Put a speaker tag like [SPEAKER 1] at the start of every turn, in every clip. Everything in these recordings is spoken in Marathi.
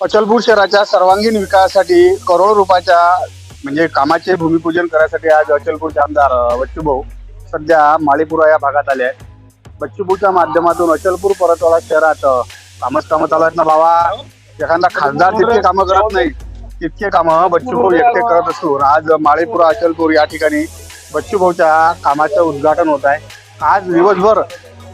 [SPEAKER 1] अचलपूर शहराच्या सर्वांगीण विकासासाठी करोड रुपयाच्या म्हणजे कामाचे भूमिपूजन करायसाठी आज अचलपूरचे आमदार बच्चूभाऊ सध्या माळीपुरा या भागात आले आहेत. बच्चूभाऊच्या माध्यमातून अचलपूर परतवाडा शहरात कामच कामं चालू आहेत ना बाबा? एखादा खासदार तिथे कामं करत नाही. तितके कामं बच्चूभाऊ एकटे करत असून आज माळीपुरा अचलपूर या ठिकाणी बच्चूभाऊच्या कामाचं उद्घाटन होत आहे. आज दिवसभर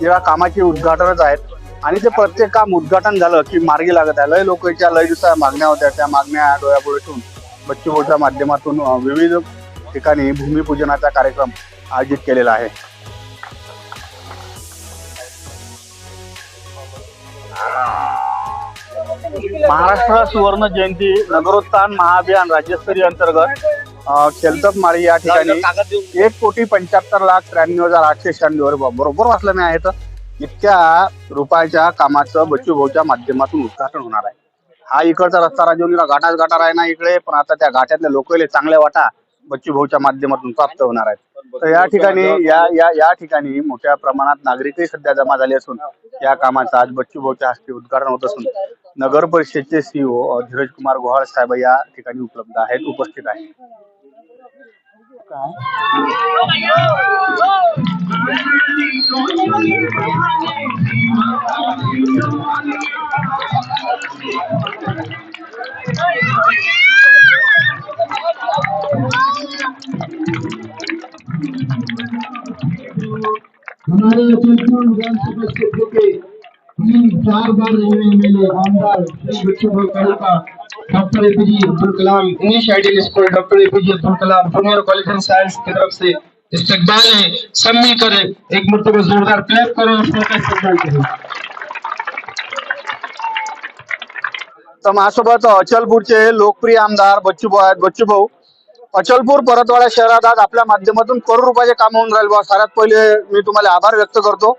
[SPEAKER 1] या कामाचे उद्घाटनच आहेत. आणि ते प्रत्येक काम उद्घाटन झालं की मार्गी लागत आहे. लय लोकांच्या लय दिवसा मागण्या होत्या. त्या मागण्या डोळ्यापुढे ठेवून बच्चूभाऊच्या माध्यमातून विविध ठिकाणी भूमिपूजनाचा कार्यक्रम आयोजित केलेला आहे. महाराष्ट्र सुवर्ण जयंती नगरोत्थान महाअभियान राज्यस्तरीय अंतर्गत खेलतप माळी या ठिकाणी एक कोटी पंच्याहत्तर लाख त्र्याण्णव हजार आठशे शहाण्णव बरोबर वाचलं मी आहे तर इतक्या रुपयाच्या कामाचं बच्चू भाऊच्या माध्यमातून उद्घाटन होणार आहे. हा इकडचा रस्ता राजवणीला गाठाच गाठार आहे ना इकडे पण आता त्या घाटातल्या लोकले चांगल्या वाटा बच्चू भाऊच्या माध्यमातून प्राप्त होणार आहेत. तर या ठिकाणी या या या ठिकाणी मोठ्या प्रमाणात नागरिकही सध्या जमा झाले असून या कामाचं आज बच्चू भाऊच्या हस्ते उद्घाटन होत असून नगर परिषदेचे सीओ धीरज कुमार गोहाळ साहेब या ठिकाणी उपलब्ध आहेत उपस्थित आहेत.
[SPEAKER 2] हमारे विधानसभा क्षेत्र के चार बार रहे एमएलए आमदार Shri Bachchu doctor APJ Abdul Kalam English ideal school doctor APJ Abdul Kalam junior college and science की तरफ से इस्तकबाल है सब मिलकर एक मरतबा जोरदार क्लैप करें और उसका इस्तकबाल करें
[SPEAKER 1] तर माझ्यासोबत अचलपूरचे लोकप्रिय आमदार बच्चू भाऊ आहेत. बच्चू भाऊ अचलपूर परतवाडा शहरात आज आपल्या माध्यमातून करोड रुपयाचे काम होऊन राहिले. बा सगळ्यात पहिले मी तुम्हाला आभार व्यक्त करतो.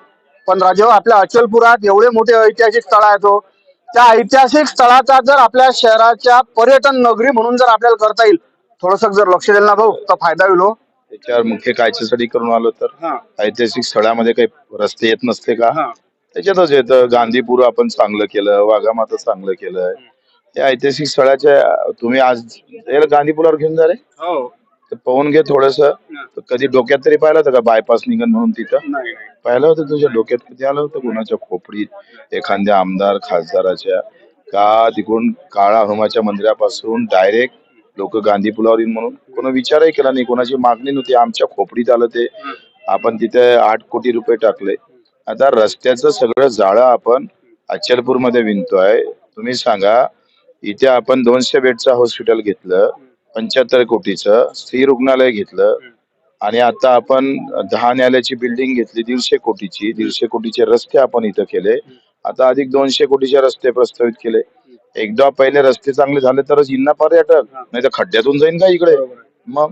[SPEAKER 1] पण राजेव आपल्या अचलपुरात एवढे मोठे ऐतिहासिक स्थळ आहेत हो. त्या ऐतिहासिक स्थळाचा जर आपल्या शहराच्या पर्यटन नगरी म्हणून जर आपल्याला करता येईल थोडस जर लक्ष दिलं ना भाऊ तर फायदा होईल हो.
[SPEAKER 3] त्याच्यावर मुख्य कायच्यासाठी करून आलो तर. ऐतिहासिक स्थळामध्ये काही रस्ते येत नसते का. त्याच्यातच येतं गांधीपूर आपण चांगलं केलं वाघामाता चांगलं केलंय या ऐतिहासिक स्थळाच्या तुम्ही आज याला गांधीपुरावर घेऊन जा रे
[SPEAKER 1] हो.
[SPEAKER 3] तर पाहून घे थोडस. कधी डोक्यात तरी पाहिलं होतं का बायपास निघन म्हणून तिथं. पाहिलं होतं तुझ्या डोक्यात कधी आलं होतं कोणाच्या खोपडीत? एखाद्या आमदार खासदाराच्या? का तिकडून काळा होमाच्या मंदिरापासून डायरेक्ट लोक गांधी पुलावर येईन म्हणून? कोणी विचारही केला नाही कोणाची मागणी नव्हती. आमच्या खोपडीत आलं ते. आपण तिथे आठ कोटी रुपये टाकले. आता रस्त्याचं सगळं जाळं आपण अचलपूरमध्ये विणतोय. तुम्ही सांगा इथे आपण दोनशे बेडचं हॉस्पिटल घेतलं. पंच्याहत्तर कोटीचं स्त्री रुग्णालय घेतलं. आणि आता आपण दहा न्यायालयाची बिल्डिंग घेतली दीडशे कोटीची. दीडशे कोटीचे रस्ते आपण इथं केले. आता अधिक दोनशे कोटीचे रस्ते प्रस्तावित केले. एकदा पहिले रस्ते चांगले झाले तरच इन्ना पर्यटक नाही तर खड्ड्यातून जाईन का इकडे? मग?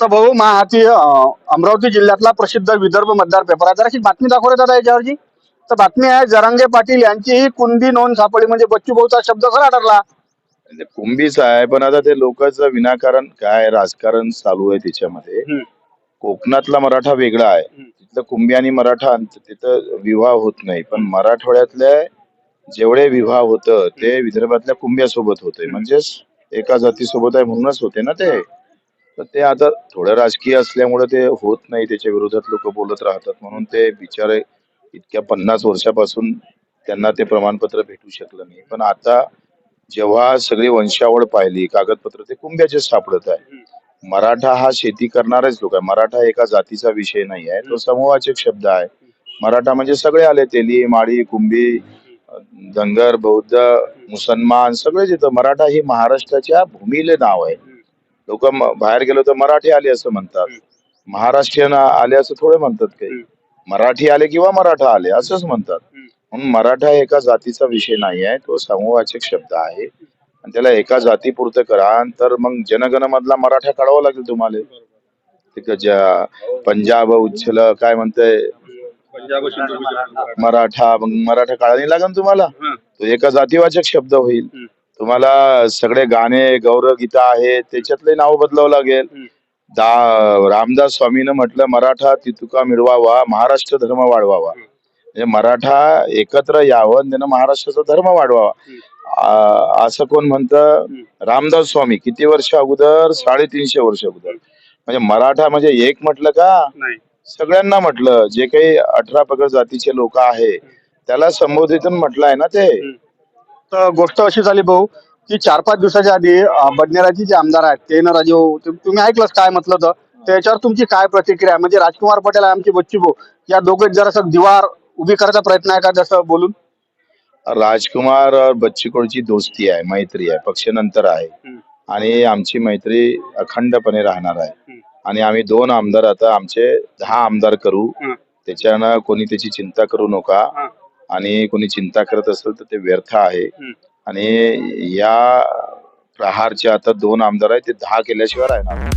[SPEAKER 1] तर भाऊ मा हाती अं, अमरावती जिल्ह्यातला प्रसिद्ध विदर्भ मतदार पेपर आहे. जराशी बातमी दाखवण्यात आता याच्यावरची. तर बातमी आहे जरांगे पाटील यांची ही कुंडी नोंद सापडली. म्हणजे बच्चू भाऊचा शब्द खरा ठरला.
[SPEAKER 3] ते कुंभीच आहे पण आता ते लोकांचं विनाकारण काय राजकारण चालू आहे त्याच्यामध्ये. कोकणातला मराठा वेगळा आहे. तिथलं कुंभी आणि मराठा तिथं विवाह होत नाही. पण मराठवाड्यातल्या जेवढे विवाह होतं ते विदर्भातल्या कुंभ्यासोबत होते म्हणजेच एका जातीसोबत आहे म्हणूनच होते ना ते. तर ते आता थोडं राजकीय असल्यामुळे ते होत नाही. त्याच्या विरोधात लोक बोलत राहतात. म्हणून ते बिचारे इतक्या पन्नास वर्षापासून त्यांना ते प्रमाणपत्र भेटू शकलं नाही. पण आता जेव्हा सगळी वंशावळ पाहिली कागदपत्र ते कुंभ्याचे सापडत आहे. मराठा हा शेती करणारच लोक आहे. मराठा एका जातीचा विषय नाही आहे. तो समूहाचे शब्द आहे. मराठा म्हणजे सगळे आले तेली माळी कुंभी धनगर बौद्ध मुसलमान सगळे येतं मराठा ही महाराष्ट्राच्या भूमीले नाव आहे. लोक बाहेर गेलो तर मराठी आले असं म्हणतात. महाराष्ट्रीयन आले असं थोडे म्हणतात काही. मराठी आले किंवा मराठा आले असंच म्हणतात. मराठा एका जातीचा विषय नाही आहे तो समूहवाचक शब्द आहे. आणि त्याला एका जातीपुरतं करा. तर मग जनगण मधला मराठा काढावा लागेल तुम्हाला. पंजाब उच्छल काय म्हणतंय? मराठा मग मराठा काढायला लागेल तुम्हाला. तो एका जातीवाचक शब्द होईल. तुम्हाला सगळे गाणे गौरव गीता आहे त्याच्यातले नाव बदलावं लागेल. दा रामदास स्वामीनं म्हटलं मराठा तितुका मिळवावा महाराष्ट्र धर्म वाढवावा. म्हणजे मराठा एकत्र यावं आणि त्यानं महाराष्ट्राचा धर्म वाढवावा. आ- असं कोण म्हणतं? रामदास स्वामी किती वर्ष अगोदर? साडेतीनशे वर्ष अगोदर. म्हणजे मराठा म्हणजे एक म्हटलं का?
[SPEAKER 1] नाही.
[SPEAKER 3] सगळ्यांना म्हटलं. जे काही अठरा पगड जातीचे लोक आहे त्याला संबोधितून म्हटलं आहे ना ते?
[SPEAKER 1] तर गोष्ट अशी झाली भाऊ की चार पाच दिवसाच्या आधी अं, बडनेराचे जे आमदार आहेत ते ना राजू तुम- तुम्ही ऐकलंच काय म्हटलं तर? त्याच्यावर तुमची काय प्रतिक्रिया आहे? म्हणजे राजकुमार पटेल आमचे बच्चू भाऊ. या दोघे जरासं दिवार उभी करायचा प्रयत्न आहे का जसं बोलून
[SPEAKER 3] राजकुमार और बच्ची कडची दोस्ती आहे मैत्री आहे पक्षानंतर आहे
[SPEAKER 1] हम्म.
[SPEAKER 3] आणि आमची मैत्री अखंडपणे राहणार आहे. आणि आम्ही दोन आमदार आता आमचे दहा आमदार करू. त्याच्यानं कोणी त्याची चिंता करू नका. आणि कोणी चिंता करत असेल तर ते व्यर्थ आहे. आणि या प्रहारचे आता दोन आमदार आहेत ते दहा केल्याशिवाय राहणार.